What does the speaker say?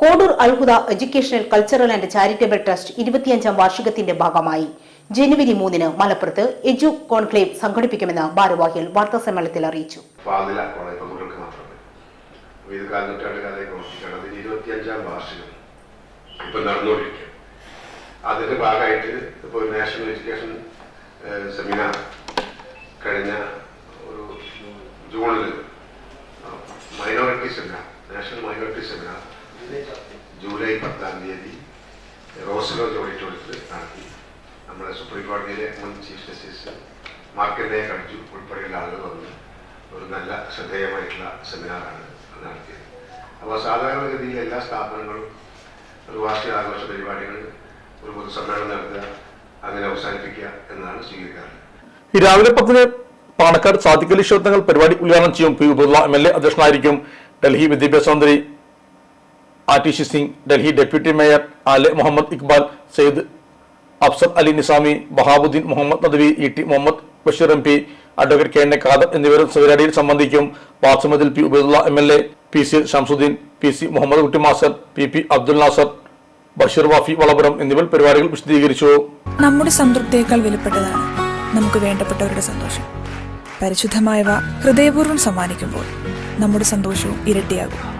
Kodur Alhuda educational cultural and charitable trust ഇരുപത്തിയഞ്ചാം വാർഷികത്തിന്റെ ഭാഗമായി. ജനുവരി മൂന്നിന് മലപ്പുറത്ത് എജു കോൺക്ലേവ് സംഘടിപ്പിക്കുമെന്ന് ഭാരവാഹികൾ അറിയിച്ചു. പെൺകുട്ടികൾക്ക് മാത്രമേ. അപ്പോൾ ഇത് കാൽനൂറ്റാണ്ട് കാലം പ്രവർത്തിക്കുകയാണ് അതിന് ഇരുപത്തിയഞ്ചാം വാർഷികം ഇപ്പം നടന്നുകൊണ്ടിരിക്കുക. അതിന്റെ ഭാഗമായിട്ട് ഇപ്പോൾ നാഷണൽ എഡ്യൂക്കേഷൻ സെമിനാർ കഴിഞ്ഞ ഒരു ജൂണിൽ മൈനോറിറ്റീസ് എല്ലാം ജൂലൈ പത്താം തീയതി റോസ്ലോ ഓഡിറ്റോറിയത്തിൽ നടത്തി. നമ്മുടെ സുപ്രീം കോടതിയിലെ മുൻ ചീഫ് ജസ്റ്റിസ് മാർക്കൻഡേ കടിച്ചു ഉൾപ്പെടെയുള്ള ആളുകൾ വന്ന് ഒരു നല്ല ശ്രദ്ധേയമായിട്ടുള്ള സെമിനാറാണ് നടത്തിയത്. അപ്പോൾ സാധാരണഗതിയിൽ എല്ലാ സ്ഥാപനങ്ങളും ഒരു വാർഷിക ആഘോഷ പരിപാടികൾ ഒരു പൊതുസമ്മേളനം നടത്തുക അങ്ങനെ അവസാനിപ്പിക്കുക എന്നാണ് സ്വീകരിക്കാറ്. രാവിലെ പത്തിന് പാണക്കാട് സാധിക്കലി ക്ഷേത്രങ്ങൾ പരിപാടി ഉദ്ഘാടനം ചെയ്യും P Ubaidulla M L A അധ്യക്ഷനായിരിക്കും ഡൽഹി വിദ്യാഭ്യാസ മന്ത്രി Atishi Singh Delhi deputy mayor Aale Muhammad Iqbal Syed Afsar Ali Nizami Bahauddin Muhammad Nadvi E T Muhammad Basheer M P advocate K N A Khader എന്നിവരും പരിപാടിയിൽ സംബന്ധിക്കും. പാർസമതിൽ P Ubaidulla M L A P C Shamsuddin P C Muhammad Kutty P P Abdul Nasar Basheer Wafi Valapuram എന്നിവർ പരിപാടികൾ വിശദീകരിച്ചു. നമ്മുടെ സംതൃപ്തിയേക്കാൾ വിലപ്പെട്ടതാണ് നമുക്ക് വേണ്ടപ്പെട്ടവരുടെ സന്തോഷം. പരിശുദ്ധമായവ ഹൃദയപൂർവം സമ്മാനിക്കുമ്പോൾ നമ്മുടെ സന്തോഷവും ഇരട്ടിയാകും.